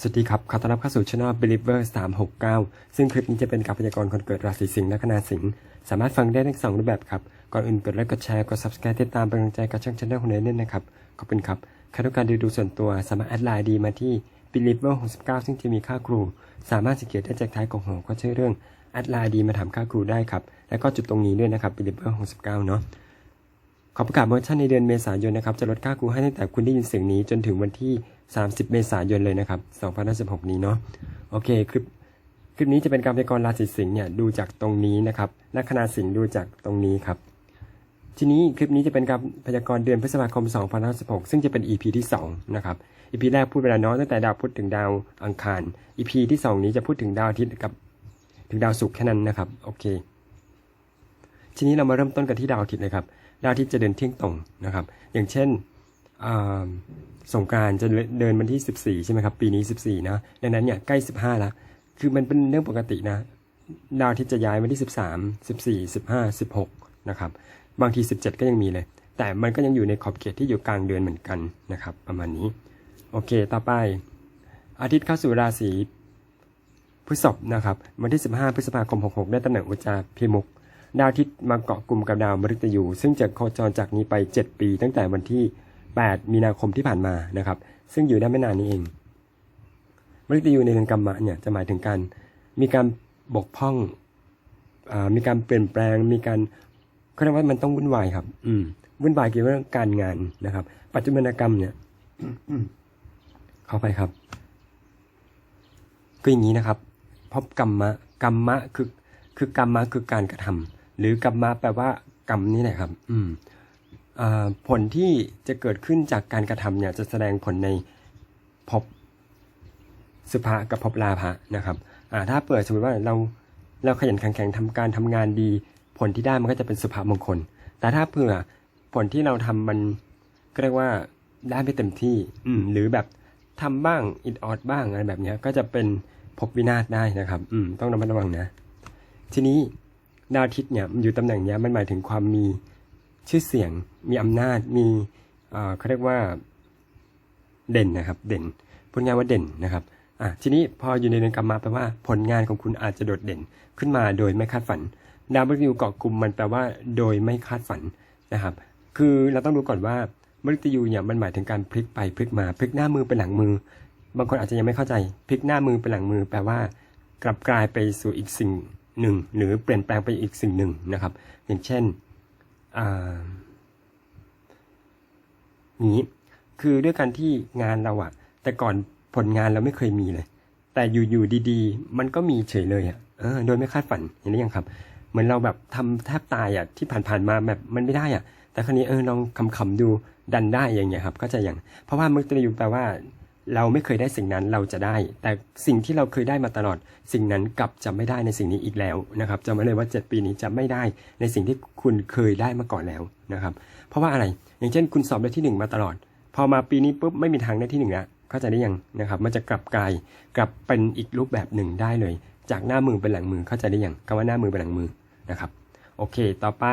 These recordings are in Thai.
สวัสดีครับ ขอต้อนรับเข้าสู่ช่อง Believer 369 ซึ่งคลิปนี้จะเป็นการพยากรณ์คนเกิดราศีสิงห์และคณาสิงห์สามารถฟังได้ทั้งสองรูปแบบครับ ก่อนอื่นกดไลค์กดแชร์กด subscribe ติดตามเป็นกำลังใจกับช่องช anel ของเนเน่นนะครับ ขอบคุณครับใครต้องการดูดูส่วนตัวสามารถแอดไลน์ดีมาที่ Believer 69 ซึ่งจะมีค่าครู สามารถสังเกตได้จากท้ายของหัวก็ชื่อเรื่องแอดไลน์ดีมาถามค่าครูได้ครับ แล้วก็จุดตรงนี้ด้วยนะครับ Believer 69 เนาะ ขอประกาศโปรโมชั่นในเดือนเมษายนนะครับ จะลดค่าครูให้ตั้งแต่คุณได้ยินเสียงนี้จนถึงวันที่ 30 เมษายนเลยนะครับ2016 นี้เนาะ โอเค คลิป คลิปนี้จะเป็นการพยากรณ์ราศีสิงห์เนี่ยดูจากตรงนี้นะครับละคณะสิงห์ดูจากตรงนี้ครับ ทีนี้คลิปนี้จะเป็นการพยากรณ์เดือนพฤษภาคม 2016 ซึ่งจะเป็น EP ที่ 2 นะครับ EP แรกพูดเวลาน้อยตั้งแต่ดาวพุธถึงดาวอังคาร EP ที่ 2 นี้จะพูดถึงดาวอาทิตย์กับถึงดาวศุกร์แค่นั้นนะครับ โอเค ทีนี้เรามาเริ่มต้นกันที่ดาวอาทิตย์เลยครับ ดาวทิตย์จะเดินเที่ยงตรงนะครับ อย่างเช่นสงการจะเดินวันที่ 14 ใช่ไหมครับ ปีนี้ 14 นะดังนั้นเนี่ยใกล้ 15 แล้ว คือมันเป็นเรื่องปกตินะดาวทิตย์จะย้ายวันที่ 13 14 15 16 นะครับ บางที 17 ก็ยังมีเลย แต่มันก็ยังอยู่ในขอบเขตที่อยู่กลางเดือนเหมือนกันนะครับ ประมาณนี้ โอเค ต่อไป อาทิตย์เข้าสู่ราศีพฤษภนะครับ วันที่ 15 พฤษภาคม 66 ได้ตำแหน่งอุจจาพิมุก ดาวอาทิตย์มาเกาะกลุ่มกับดาวมฤตยู ซึ่งจะโคจรจากนี้ไป 7 ปี ตั้งแต่วันที่ 8 มีนาคมที่ผ่านมานะครับ ซึ่งอยู่ได้ไม่นานนี้เอง มฤตยูในเรือนกรรมะเนี่ยจะหมายถึงการมีการบกพร่องอมีการเปลี่ยนแปลง มีการเขาเรียกว่ามันต้องวุ่นวายครับ อืมวุ่นวายเกี่ยวกับเรื่องการงานนะครับ ปัจจุบันกรรมเนี่ยเข้าไปครับก็อย่างนี้นะครับพบกรรมะกรรมะคือคือกรรมะคือการกระทำ หรือกรรมะแปลว่ากรรมนี่แหละครับ อืมอผลที่จะเกิดขึ้นจากการกระทำเนี่ยจะแสดงผลในภพสุภะกับภพลาภะนะครับอ่าถ้าเปิดสมมติว่าเราเราขยันขันแข็งทำการทำงานดี ผลที่ได้มันก็จะเป็นสุภามงคล แต่ถ้าเผื่อผลที่เราทำมันก็เรียกว่าได้ไม่เต็มที่อืมหรือแบบทำบ้างอิดออดบ้างอะไรแบบนี้ก็จะเป็นภพวินาศได้นะครับ อืมต้องระมัดระวังนะ ทีนี้ ดาวอาทิตย์เนี่ยมันอยู่ตำแหน่งเนี้ยมันหมายถึงความมีชื่อเสียง มีอำนาจ มีเขาเรียกว่าเด่นนะครับ เด่นพูดง่ายว่าเด่นนะครับอะทีนี้พออยู่ในเรือนกรรมะแปลว่าผลงานของคุณอาจจะโดดเด่นขึ้นมาโดยไม่คาดฝัน ดาวมฤตยูเกาะกลุ่มมันแปลว่าโดยไม่คาดฝันนะครับ คือเราต้องรู้ก่อนว่ามฤตยูเนี่ยมันหมายถึงการพลิกไปพลิกมาพลิกหน้ามือเป็นหลังมือ บางคนอาจจะยังไม่เข้าใจพลิกหน้ามือเป็นหลังมือ แปลว่ากลับกลายไปสู่อีกสิ่ง หนึ่งหรือเปลี่ยนแปลงไปอีกสิ่งหนึ่งนะครับ อย่างเช่นอ่าอย่างนี้คือด้วยการที่งานเราอะแต่ก่อนผลงานเราไม่เคยมีเลย แต่อยู่ๆดีๆ มันก็มีเฉยเลยอะเออโดยไม่คาดฝันเห็นหรือยังครับ เหมือนเราแบบทำแทบตายอะที่ผ่านๆมาแบบมันไม่ได้อะแต่ครั้นี้เออลองคำๆดูดันได้อย่างเงี้ยครับ ก็จะอย่าง เพราะว่ามุตยูแปลว่า เราไม่เคยได้สิ่งนั้นเราจะได้ แต่สิ่งที่เราเคยได้มาตลอด สิ่งนั้นกลับจะไม่ได้ในสิ่งนี้อีกแล้วนะครับจำไว้เลยว่า 7 ปีนี้จะไม่ได้ในสิ่งที่คุณเคยได้มาก่อนแล้วนะครับ เพราะว่าอะไร อย่างเช่น คุณสอบได้ที่ 1 มาตลอด พอมาปีนี้ปุ๊บไม่มีทางได้ที่1แล้วเข้าใจได้ยังนะครับ มันจะกลับกลายกลับเป็นอีกรูปแบบหนึ่งได้เลย จากหน้ามือเป็นหลังมือเข้าใจได้ยังคำว่าหน้ามือเป็นหลังมือนะครับโอเค ต่อไป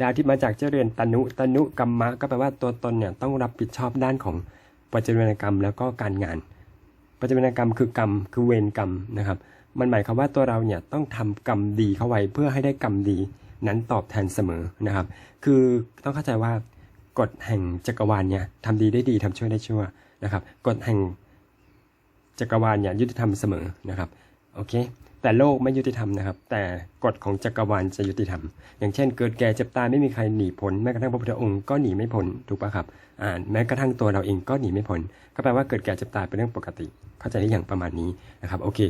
ดาวที่มาจากเจเรือนตนุ ตนุกรรมะ ก็แปลว่าตัวตนเนี่ยต้องรับผิดชอบด้านของ ปัจจุบันกรรมแล้วก็การงาน ปัจจุบันกรรมคือกรรมคือเวรกรรมนะครับ มันหมายความว่าตัวเราเนี่ยต้องทำกรรมดีเข้าไว้เพื่อให้ได้กรรมดีนั้นตอบแทนเสมอนะครับ คือต้องเข้าใจว่ากฎแห่งจักรวาลเนี่ยทำดีได้ดีทำชั่วได้ชั่วนะครับ กฎแห่งจักรวาลเนี่ยยุติธรรมเสมอนะครับ โอเค แต่โลกไม่ยุติธรรมนะครับ แต่กฎของจักรวาลจะยุติธรรม อย่างเช่น เกิดแก่เจ็บตายไม่มีใครหนีพ้นแม้กระทั่งพระพุทธองค์ก็หนีไม่พ้นถูกปะครับอ่าแม้กระทั่งตัวเราเองก็หนีไม่พ้นก็แปลว่าเกิดแก่เจ็บตายเป็นเรื่องปกติ เข้าใจได้อย่างประมาณนี้นะครับโอเค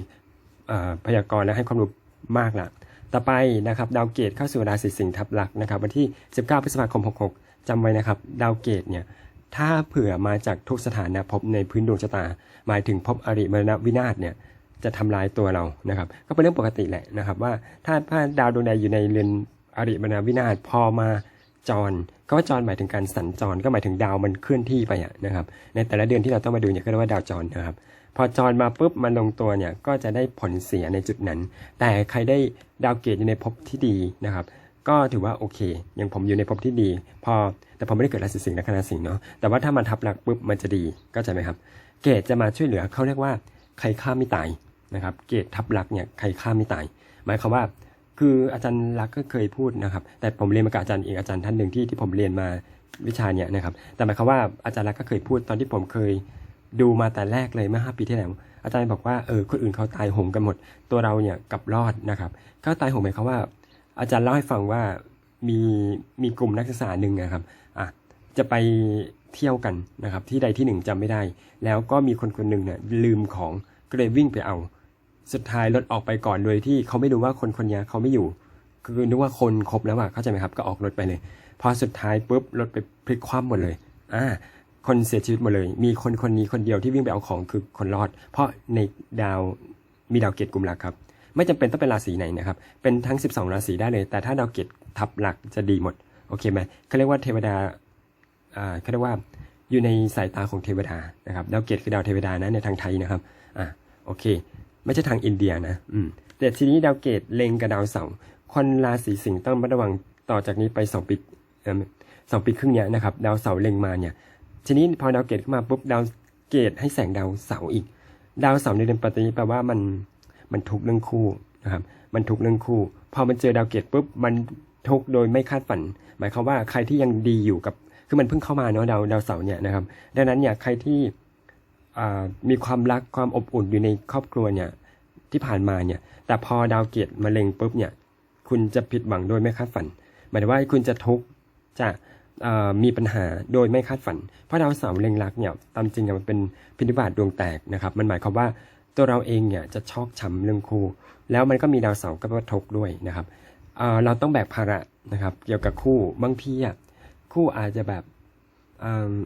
เอ่อพยากรณ์และให้ความรู้มากละต่อไปนะครับดาวเกตเข้าสู่ราศีสิงห์ทับหลักนะครับวันที่ 19 พฤษภาคม 66จำไว้นะครับดาวเกตเนี่ยถ้าเผื่อมาจากทุกสถานะภพในพื้นดวงชะตา หมายถึงภพอริมรณวินาศเนี่ย จะทำลายตัวเรานะครับ ก็เป็นเรื่องปกติแหละนะครับ ว่าถ้าถ้าดาวดวงใดอยู่ในเรือนอริมรณวินาศพอมาจรก็ว่าจรหมายถึงการสัญจรก็หมายถึงดาวมันเคลื่อนที่ไปอะนะครับ ในแต่ละเดือนที่เราต้องมาดูเนี่ยก็เรียกว่าดาวจรนะครับ พอจรมาปุ๊บมันลงตัวเนี่ยก็จะได้ผลเสียในจุดนั้น แต่ใครได้ดาวเกตอยู่ในภพที่ดีนะครับ ก็ถือว่าโอเคอย่างผมอยู่ในภพที่ดี พอแต่ผมไม่ได้เกิดราศีสิงห์และคณะสิงห์เนาะแต่ว่าถ้ามันทับหลักปุ๊บมันจะดีก็ใจไหมครับ เกตจะมาช่วยเหลือเขาเรียกว่าใครฆ่าไม่ตาย นะครับ เกตทับลักเนี่ยใครฆ่าไม่ตาย หมายความว่า คืออาจารย์ลักก็เคยพูดนะครับ แต่ผมเรียนมากับอาจารย์เอกอาจารย์ท่านหนึ่งที่ที่ผมเรียนมาวิชาเนี่ยนะครับ แต่หมายความว่าอาจารย์ลักก็เคยพูดตอนที่ผมเคยดูมาแต่แรกเลยเมื่อห้าปีที่แล้วอาจารย์บอกว่าเออคนอื่นเขาตายโหงกันหมด ตัวเราเนี่ยกับรอดนะครับเขาตายโหงหมายความว่า อาจารย์เล่าให้ฟังว่ามีมีกลุ่มนักศึกษาหนึ่งนะครับอะจะไปเที่ยวกันนะครับที่ใดที่หนึ่งจำไม่ได้ แล้วก็มีคนคนหนึ่งเนี่ยลืมของก็เลยวิ่งไปเอา สุดท้ายรถออกไปก่อนโดยที่เขาไม่รู้ว่าคนคนนี้เขาไม่อยู่ คือนึกว่าคนครบแล้วอะเข้าใจไหมครับก็ออกรถไปเลย พอสุดท้ายปุ๊บรถไปพลิกคว่ำหมดเลยอ่าคนเสียชีวิตหมดเลย มีคนคนนี้คนเดียวที่วิ่งไปเอาของคือคนรอด เพราะในดาวมีดาวเกตกลุ่มหลักครับ ไม่จำเป็นต้องเป็นราศีไหนนะครับ เป็นทั้ง 12 ราศีได้เลย แต่ถ้าดาวเกตทับหลักจะดีหมด โอเคไหมเขาเรียกว่าเทวดาอ่าเขาเรียกว่าอยู่ในสายตาของเทวดานะครับ ดาวเกตคือดาวเทวดานะในทางไทยนะครับ อ่าโอเค ไม่ใช่ทางอินเดียนะ อืม แต่ทีนี้ดาวเกตเล็งกับดาวเสาร์คนราศีสิงห์ต้องระมัดระวังต่อจากนี้ไปสองปีสองปีครึ่งเนี้ยนะครับ ดาวเสาร์เล็งมาเนี่ย ทีนี้พอดาวเกตขึ้นมาปุ๊บดาวเกตให้แสงดาวเสาร์อีก ดาวเสาร์ในเดือนปัตตานีแปลว่ามันมันทุกเรื่องคู่นะครับ มันทุกเรื่องคู่ พอมันเจอดาวเกตปุ๊บมันทุกโดยไม่คาดฝัน หมายความว่าใครที่ยังดีอยู่กับคือมันเพิ่งเข้ามาเนาะดาวดาวเสาร์เนี่ยนะครับ ดังนั้นเนี่ยใครที่ มีความรักความอบอุ่นอยู่ในครอบครัวเนี่ยที่ผ่านมาเนี่ย แต่พอดาวเกตมาเล็งปุ๊บเนี่ย คุณจะผิดหวังโดยไม่คาดฝัน หมายถึงว่าคุณจะทุกข์จะมีปัญหาโดยไม่คาดฝัน เพราะดาวเสาร์เล็งรักเนี่ยตามจริงอะมันเป็นพินิบาตดวงแตกนะครับ มันหมายความว่าตัวเราเองเนี่ยจะชอกช้ำเรื่องคู่ แล้วมันก็มีดาวเสาร์กับทกด้วยนะครับเเราต้องแบกภาระนะครับ เกี่ยวกับคู่บางทีอะคู่อาจจะแบบ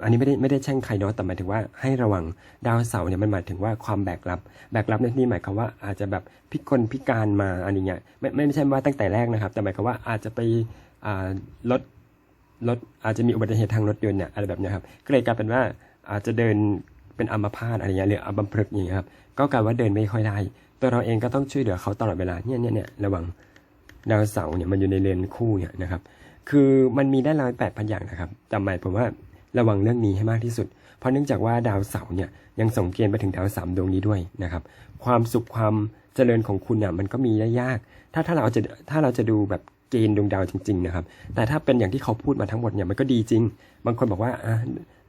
อันนี้ไม่ได้ไม่ได้แช่งใครเนาะแต่หมายถึงว่าให้ระวังดาวเสาร์เนี่ยมันหมายถึงว่าความแบกรับ แบกรับในที่นี้หมายความว่าอาจจะแบบพิกลพิการมาอะไรเงี้ยไม่ไม่ไม่ใช่ว่าตั้งแต่แรกนะครับ แต่หมายความว่าอาจจะไปอ่ารถรถอาจจะมีอุบัติเหตุทางรถยนต์เนี่ยอะไรแบบเนี้ยครับก็เลยกลายเป็นว่าอาจจะเดินเป็นอัมพาตอะไรเงี้ยหรืออัมพฤกษ์อย่างเงี้ยครับก็กลายว่าเดินไม่ค่อยได้ ตัวเราเองก็ต้องช่วยเหลือเขาตลอดเวลาเนี่ยเนี่ยเนี่ยระวังดาวเสาร์เนี่ยมันอยู่ในเลนคู่เนี่ยนะครับ คือมันมีได้ร้อยแปดพันอย่างนะครับจำหมายผมว่า ระวังเรื่องนี้ให้มากที่สุด เพราะเนื่องจากว่าดาวเสาร์เนี่ยยังส่งเกณฑ์ไปถึงดาวสามดวงนี้ด้วยนะครับความสุขความเจริญของคุณเนี่ยมันก็มีได้ยาก ถ้าถ้าเราจะถ้าเราจะดูแบบเกณฑ์ดวงดาวจริงๆนะครับ แต่ถ้าเป็นอย่างที่เขาพูดมาทั้งหมดเนี่ยมันก็ดีจริง บางคนบอกว่า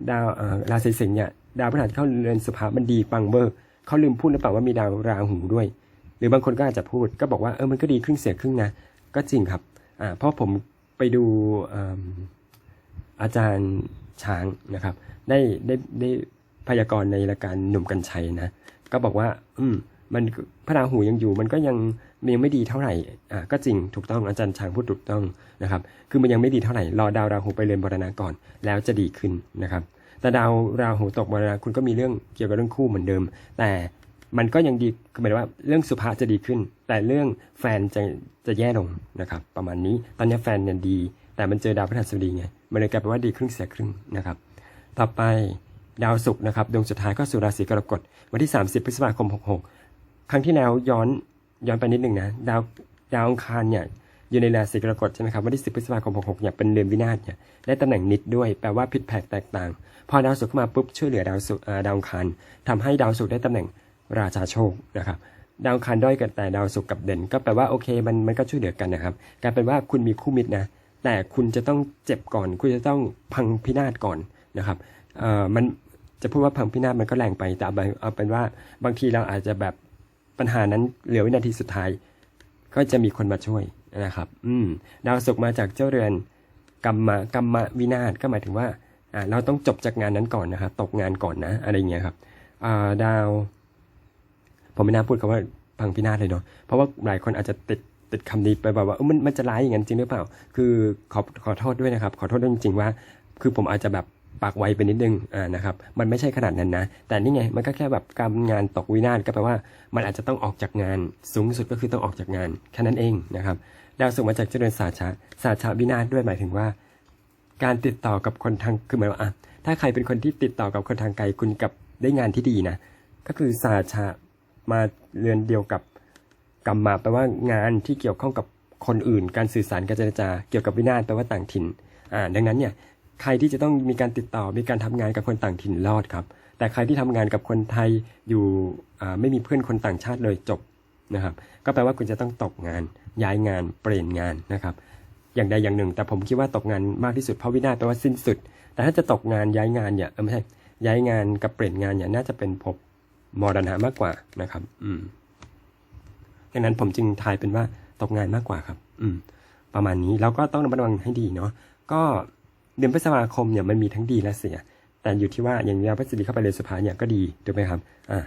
ดาวราศีสิงห์เนี่ยดาวพฤหัสเข้าเรือนสุภามันดีปังเบอร์เขาลืมพูดหรือเปล่าว่ามีดาวราหูด้วย หรือบางคนก็อาจจะพูดก็บอกว่าเออมันก็ดีครึ่งเสียครึ่งนะก็จริงครับอ่าเพราะผมไปดูอาจารย์ ช้างนะครับ ได้ได้ได้พยากรณ์ในรายการหนุ่มกัญชัยนะ ก็บอกว่า อืมมันพระราหูยังอยู่มันก็ยังยังไม่ดีเท่าไหร่อ่าก็จริงถูกต้องอาจารย์ช้างพูดถูกต้องนะครับ คือมันยังไม่ดีเท่าไหร่รอดาวราหูไปเรือนบรณะก่อน แล้วจะดีขึ้นนะครับ แต่ดาวราหูตกบรณะคุณก็มีเรื่องเกี่ยวกับเรื่องคู่เหมือนเดิม แต่มันก็ยังดีคือหมายถึงว่าเรื่องสุภาจะดีขึ้น แต่เรื่องแฟนจะจะแย่ลงนะครับ ประมาณนี้ตอนนี้แฟนเนี่ยดี แต่มันเจอดาวพฤหัสบดีไง มันเลยกลายเป็นว่าดีครึ่งเสียครึ่งนะครับ ต่อไปดาวศุกร์นะครับดวงสุดท้ายก็สู่ราศีกรกฎวันที่ 30 พฤษภาคม 66 ครั้งที่แล้วย้อนย้อนไปนิดหนึ่งนะดาวดาวอังคารเนี่ยอยู่ในราศีกรกฎใช่ไหมครับวันที่ 10 พฤษภาคม 66เนี่ยเป็นเดือนวินาศเนี่ยได้ตำแหน่งนิดด้วยแปลว่าผิดแผกแตกต่าง พอดาวศุกร์เข้ามาปุ๊บช่วยเหลือดาวศุกร์ดาวอังคารทำให้ดาวศุกร์ได้ตำแหน่งราชาโชคนะครับดาวองคารด้อยกันแต่ดาวศุกร์กับเด่น ก็แปลว่าโอเคมันมันก็ช่วยเหลือกันนะครับกลายเป็นว่าคุณมีคู่มิตรนะ แต่คุณจะต้องเจ็บก่อน คุณจะต้องพังพินาศก่อนนะครับเอ่อมันจะพูดว่าพังพินาศมันก็แรงไปแต่เอาเป็นว่าบางทีเราอาจจะแบบปัญหานั้นเหลือวินาทีสุดท้าย ก็จะมีคนมาช่วยนะครับ อืมดาวศุกร์มาจากเจ้าเรือนกรรมกรรมวินาศก็หมายถึงว่าอ่า เราต้องจบจากงานนั้นก่อนนะครับตกงานก่อนนะ อะไรเงี้ยครับอ่าดาว ผมไม่น่าพูดคำว่าพังพินาศเลยเนาะเพราะว่าหลายคนอาจจะติด ติดคำนี้ไปแบบว่าเออมันมันจะร้ายอย่างนั้นจริงหรือเปล่า คือขอขอโทษด้วยนะครับ ขอโทษด้วยจริงๆว่า คือผมอาจจะแบบปากไวไปนิดนึงอ่านะครับ มันไม่ใช่ขนาดนั้นนะ แต่นี่ไง มันก็แค่แบบการงานตกวินาศก็แปลว่า มันอาจจะต้องออกจากงาน สูงสุดก็คือต้องออกจากงาน แค่นั้นเองนะครับ ดาวศุกมาจากเจริญสาชะสาชะวินาศด้วยหมายถึงว่า การติดต่อกับคนทาง คือหมายว่าอะถ้าใครเป็นคนที่ติดต่อกับคนทางไกลคุณกับได้งานที่ดีนะ ก็คือสาชะมาเรือนเดียวกับ กรรมมาแปลว่างานที่เกี่ยวข้องกับคนอื่น การสื่อสารการเจรจา เกี่ยวกับวินาศแปลว่าต่างถิ่นอ่าดังนั้นเนี่ยใครที่จะต้องมีการติดต่อมีการทำงานกับคนต่างถิ่นรอดครับ แต่ใครที่ทำงานกับคนไทยอยู่อ่าไม่มีเพื่อนคนต่างชาติเลยจบนะครับก็แปลว่าคุณจะต้องตกงาน ย้ายงานเปลี่ยนงานนะครับอย่างใดอย่างหนึ่ง แต่ผมคิดว่าตกงานมากที่สุดเพราะวินาศแปลว่าสิ้นสุด แต่ถ้าจะตกงานย้ายงานเนี่ยเออไม่ใช่ย้ายงานกับเปลี่ยนงานเนี่ยน่าจะเป็นภพมรณะมากกว่านะครับ อืม ดังนั้นผมจึงทายเป็นว่าตกงานมากกว่าครับ อืม ประมาณนี้เราก็ต้องระมัดระวังให้ดีเนาะก็เดือนพฤษภาคมเนี่ยมันมีทั้งดีและเสีย แต่อยู่ที่ว่าอย่างดาวพฤษฎีเข้าไปเลยสุภาเนี่ยก็ดีถูกไหมครับ อ่า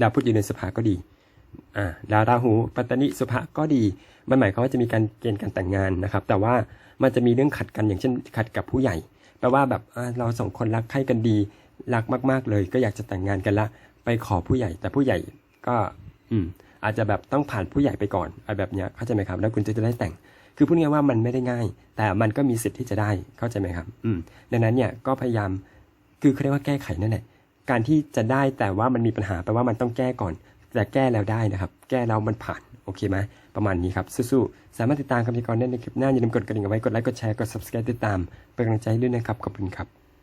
ดาวพุธอยู่ในสุภาก็ดี อ่าดาวราหูปัตตนิสุภาก็ดี มันหมายความว่าจะมีการเกณฑ์การแต่งงานนะครับ แต่ว่ามันจะมีเรื่องขัดกันอย่างเช่นขัดกับผู้ใหญ่แปลว่าแบบเราสองคนรักใคร่กันดี รักมาก ๆ เลย ก็อยากจะแต่งงานกันละ ไปขอผู้ใหญ่แต่ผู้ใหญ่ก็ อืม อาจจะแบบต้องผ่านผู้ใหญ่ไปก่อนอะไรแบบเนี้ยเข้าใจไหมครับแล้วคุณจะได้แต่ง คือพูดง่ายว่ามันไม่ได้ง่าย แต่มันก็มีสิทธิ์ที่จะได้เข้าใจไหมครับ อืม ดังนั้นเนี่ยก็พยายามคือเขาเรียกว่าแก้ไขนั่นแหละการที่จะได้แต่ว่ามันมีปัญหาแปลว่ามันต้องแก้ก่อน แต่แก้แล้วได้นะครับ แก้แล้วมันผ่านโอเคไหมประมาณนี้ครับสู้ๆสามารถติดตามคำพิกรได้ในคลิปหน้าอย่าลืมกดกระดิ่งเอาไว้กดไลค์กดแชร์กด subscribe ติดตามเป็นกำลังใจด้วยนะครับขอบคุณครับ